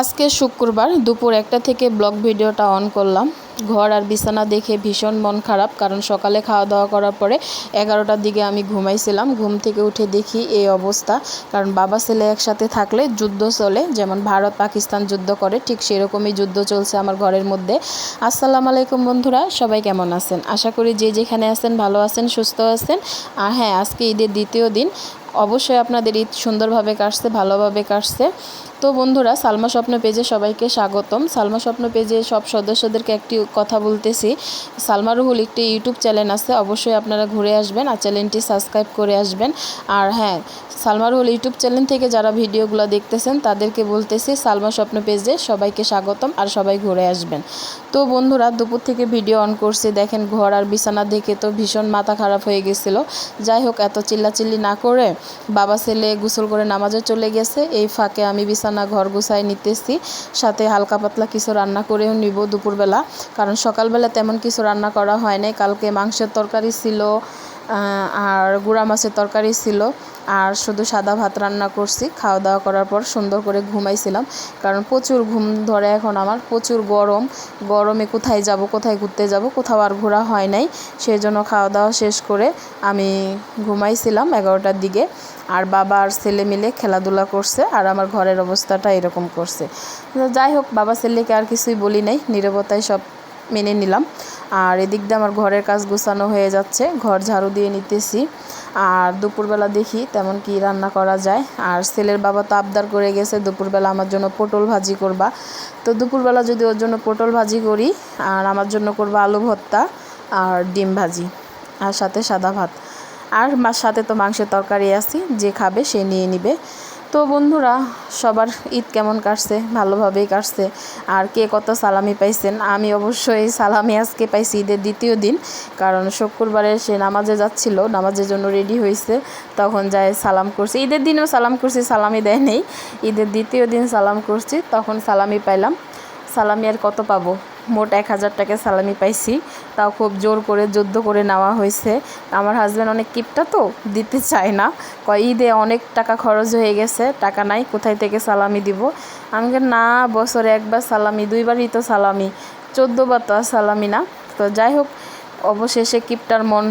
আজকে শুক্রবার দুপুর একটা থেকে ব্লগ ভিডিওটা অন করলাম। ঘর আর বিছানা দেখে ভীষণ মন খারাপ, কারণ সকালে খাওয়া দাওয়া করার পরে এগারোটার দিকে আমি ঘুমাইছিলাম। ঘুম থেকে উঠে দেখি এই অবস্থা, কারণ বাবা ছেলে একসাথে থাকলে যুদ্ধ চলে, যেমন ভারত পাকিস্তান যুদ্ধ করে, ঠিক সেরকমই যুদ্ধ চলছে আমার ঘরের মধ্যে। আসসালামু আলাইকুম বন্ধুরা, সবাই কেমন আছেন? আশা করি যে যেখানে আছেন ভালো আছেন, সুস্থ আছেন। আর হ্যাঁ আজকে ঈদের দ্বিতীয় দিন অবশ্যই আপনাদের ঈদ সুন্দরভাবে কাটছে, ভালোভাবে কাটছে। তো বন্ধুরা, সালমা স্বপ্ন পেজে সবাইকে স্বাগতম। সালমা স্বপ্ন পেজে সব সদস্যদেরকে একটি কথা বলতেছি। সালমা রুহুল একটি ইউটিউব চ্যানেল আছে, অবশ্যই আপনারা ঘুরে আসবেন আর চ্যানেলটি সাবস্ক্রাইব করে আসবেন। আর হ্যাঁ সালমা রুহুল ইউটিউব চ্যানেল থেকে যারা ভিডিওগুলো দেখতেছেন, তাদেরকে বলতেছি সালমা স্বপ্ন পেজে সবাইকে স্বাগতম আর সবাই ঘুরে আসবেন। তো বন্ধুরা, দুপুর থেকে ভিডিও অন করছি। দেখেন ঘর আর বিছানা দেখে তো ভীষণ মাথা খারাপ হয়ে গেছিল। যাই হোক, এত চিল্লাচিল্লি না করে বাবা ছেলে গোসল করে নামাজে চলে গেছে। এই ফাঁকে আমি বিছানা ঘর গুছাই নিতেছি। সাথে হালকা পাতলা কিছু রান্না করেও নিব দুপুরবেলা। কারণ সকালবেলা তেমন কিছু রান্না করা হয় নাই। কালকে মাংসের তরকারি ছিল আর গুঁড়া মাছের তরকারি ছিল। আর শুধু সাদা ভাত রান্না করছি। খাওয়া দাওয়া করার পর সুন্দর করে ঘুমাইছিলাম। কারণ প্রচুর ঘুম ধরে এখন আমার, প্রচুর গরম। গরমে কোথায় যাব, কোথায় ঘুরতে যাব, কোথাও আর ঘোরা হয় নাই। সেই জন্য খাওয়া দাওয়া শেষ করে আমি ঘুমাইছিলাম এগারোটার দিকে। আর বাবা আর ছেলে মিলে খেলাধুলা করছে আর আমার ঘরের অবস্থাটা এরকম করছে। যাই হোক, বাবা ছেলেকে আর কিছুই বলি নাই। নিরবতায় সব মেনে নিলাম। আর এদিক দিয়ে আমার ঘরের কাজ গোছানো হয়ে যাচ্ছে। ঘর ঝাড়ু দিয়ে নিতেছি। আর দুপুরবেলা দেখি তেমন কি রান্না করা যায়। আর ছেলের বাবা তো আবদার করে গেছে, দুপুরবেলা আমার জন্য পটল ভাজি করবা। তো দুপুরবেলা যদি ওর জন্য পটল ভাজি করি, আর আমার জন্য করবা আলু ভর্তা আর ডিম ভাজি, আর সাথে সাদা ভাত। আর মার সাথে তো মাংসের তরকারি আছে, যে খাবে সে নিয়ে নিবে। তো বন্ধুরা, সবার ঈদ কেমন কাটছে? ভালোভাবেই কাটছে। আর কে কত সালামি পাইছেন? আমি অবশ্যই সালামি আজকে পাইছি ঈদের দ্বিতীয় দিন, কারণ শুক্রবারে সে নামাজে যাচ্ছিল, নামাজের জন্য রেডি হয়েছে তখন যায় সালাম করছি। ঈদের দিনও সালাম করছি সালামি দেয় নেই। ঈদের দ্বিতীয় দিন সালাম করছি, তখন সালামি পাইলাম। সালামি আর কত পাবো? মোট এক হাজার টাকা সালামি পাইছি। তাও খুব জোর করে যুদ্ধ করে নেওয়া হয়েছে। আমার হাজব্যান্ড অনেক কিপটা তো, দিতে চায় না। কয়, ঈদে অনেক টাকা খরচ হয়ে গেছে, টাকা নাই, কোথায় থেকে সালামি দিব? আমি না, বছরে একবার সালামি, দুইবারই তো সালামি চোদ্দোবার তো আর সালামি না। তো যাই হোক, অবশেষে কিপটার মন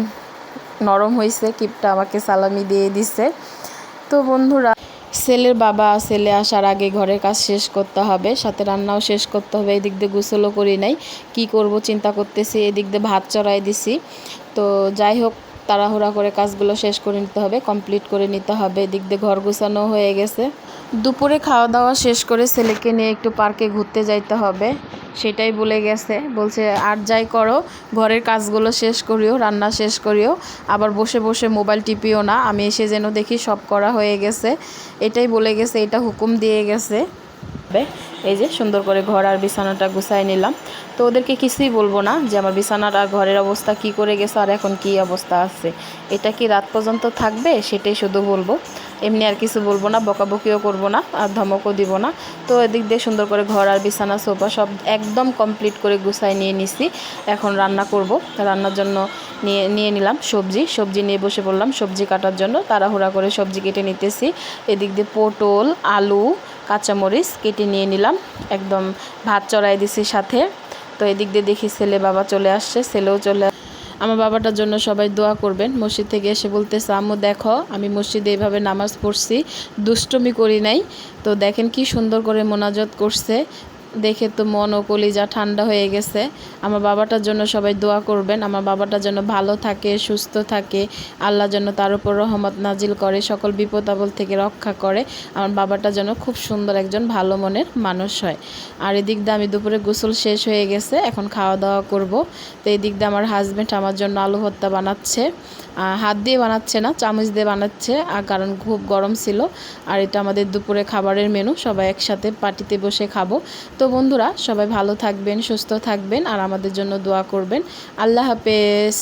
নরম হয়েছে কিপটা আমাকে সালামি দিয়ে দিছে। তো বন্ধুরা ছেলের বাবা ছেলে আসার আগে ঘরের কাজ শেষ করতে হবে, সাথে রান্নাও শেষ করতে হবে, এদিক দিয়ে গোসলও করি নাই। কি করব, চিন্তা করতেছি, এদিক দিয়ে ভাত চড়াই দিছি। তো যাই হোক তাড়াহুড়া করে কাজগুলো শেষ করে নিতে হবে কমপ্লিট করে নিতে হবে। এদিক দিয়ে ঘর গুছানো হয়ে গেছে। দুপুরে খাওয়া দাওয়া শেষ করে ছেলেকে নিয়ে একটু পার্কে ঘুরতে যাইতে হবে, সেটাই বলে গেছে। বলছে, আর যাই করো, ঘরের কাজগুলো শেষ করিও, রান্না শেষ করিও, আবার বসে বসে মোবাইল টিপিও না, আমি এসে যেন দেখি সব করা হয়ে গেছে। এটাই বলে গেছে, এটা হুকুম দিয়ে গেছে। এই যে সুন্দর করে ঘর আর বিছানাটা গুছাই নিলাম। তো ওদেরকে কিছুই বলব না যে আমার বিছানাটা ঘরের অবস্থা কি করে গেছে আর এখন কি অবস্থা আছে। এটা কি রাত পর্যন্ত থাকবে? সেটাই শুধু বলব। এমনি আর কিছু বলব না, বকাবকিও করব না, আর ধমকও দিব না। তো এদিক দিয়ে সুন্দর করে ঘর আর বিছানা, সোফা সব একদম কমপ্লিট করে গুছাই নিয়ে নিছি। এখন রান্না করব। রান্নার জন্য নিয়ে নিয়ে নিলাম সবজি। সবজি নিয়ে বসে পড়লাম সবজি কাটার জন্য। তাড়াহুড়া করে সবজি কেটে নিতেছি। এদিক দিয়ে পটল, আলু কাঁচামরিচ কেটে নিয়ে নিলাম। একদম ভাত চড়াই দিছি সাথে। তো এদিক দিয়ে দেখি ছেলে বাবা চলে আসছে, ছেলেও চলে আমার বাবাটার জন্য সবাই দোয়া করবেন। মসজিদ থেকে এসে বলতে আম্মু, দেখো, আমি মসজিদে এইভাবে নামাজ পড়ছি, দুষ্টমি করি নাই। তো দেখেন কি সুন্দর করে মোনাজত করছে। দেখে তো মন ও কলিজা ঠান্ডা হয়ে গেছে। আমার বাবাটার জন্য সবাই দোয়া করবেন। আমার বাবাটা যেন ভালো থাকে, সুস্থ থাকে, আল্লাহ যেন তার উপর রহমত নাজিল করে, সকল বিপদ আপদ থেকে রক্ষা করে। আমার বাবাটা যেন খুব সুন্দর একজন ভালো মনের মানুষ হয়। আর এদিক দিয়ে আমি দুপুরে গোসল শেষ হয়ে গেছে, এখন খাওয়া দাওয়া করব। তো এই দিক দিয়ে আমার হাজব্যান্ড আমার জন্য আলু ভর্তা বানাচ্ছে। হাত দিয়ে বানাচ্ছে না, চামচ দিয়ে বানাচ্ছে, আর কারণ খুব গরম ছিল। আর এটা আমাদের দুপুরে খাবারের মেনু সবাই একসাথে পার্টিতে বসে খাব। তো বন্ধুরা সবাই ভালো থাকবেন সুস্থ থাকবেন আর আমাদের জন্য দোয়া করবেন। আল্লাহ হাফেজ।